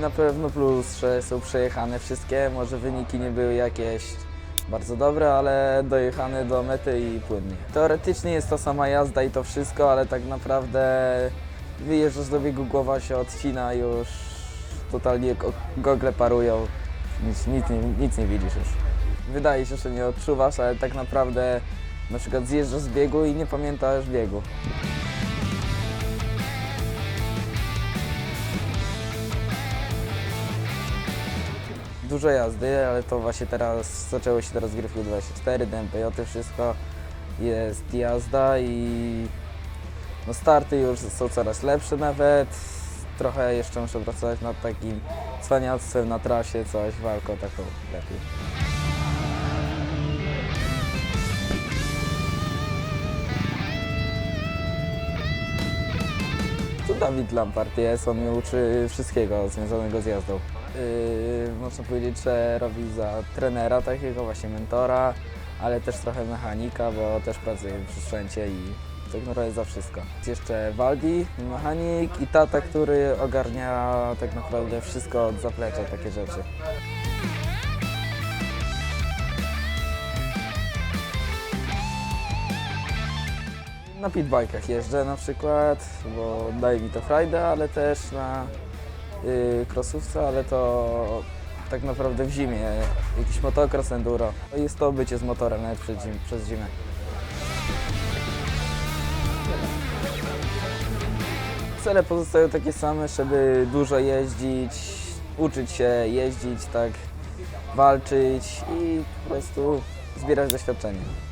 Na pewno plus, że są przejechane wszystkie. Może wyniki nie były jakieś bardzo dobre, ale dojechane do mety i płynnie. Teoretycznie jest to sama jazda i to wszystko, ale tak naprawdę wyjeżdżasz do biegu, głowa się odcina już totalnie go- gogle parują. Nic, nic, nic nie widzisz już. Wydaje się, że nie odczuwasz, ale tak naprawdę na przykład zjeżdżasz z biegu i nie pamiętasz biegu. Dużo jazdy, ale to właśnie teraz zaczęło się teraz Gryfku 24, DMPJ, wszystko jest jazda i no starty już są coraz lepsze nawet. Trochę jeszcze muszę pracować nad takim cwaniactwem na trasie, coś, walką taką lepiej. Dawid Lampart jest, on mnie uczy wszystkiego związanego z jazdą. Yy, można powiedzieć, że robi za trenera takiego, właśnie mentora, ale też trochę mechanika, bo też pracuje przy sprzęcie i tak naprawdę za wszystko. Jest jeszcze Waldi, mechanik i tata, który ogarnia tak naprawdę wszystko od zaplecza, takie rzeczy. Na pitbajkach jeżdżę na przykład, bo daje mi to frajdę, ale też na y, crossówce, ale to tak naprawdę w zimie, jakiś motocross, enduro. Jest to bycie z motorem nawet przez, zim, przez zimę. Cele pozostają takie same, żeby dużo jeździć, uczyć się jeździć, tak, walczyć i po prostu zbierać doświadczenie.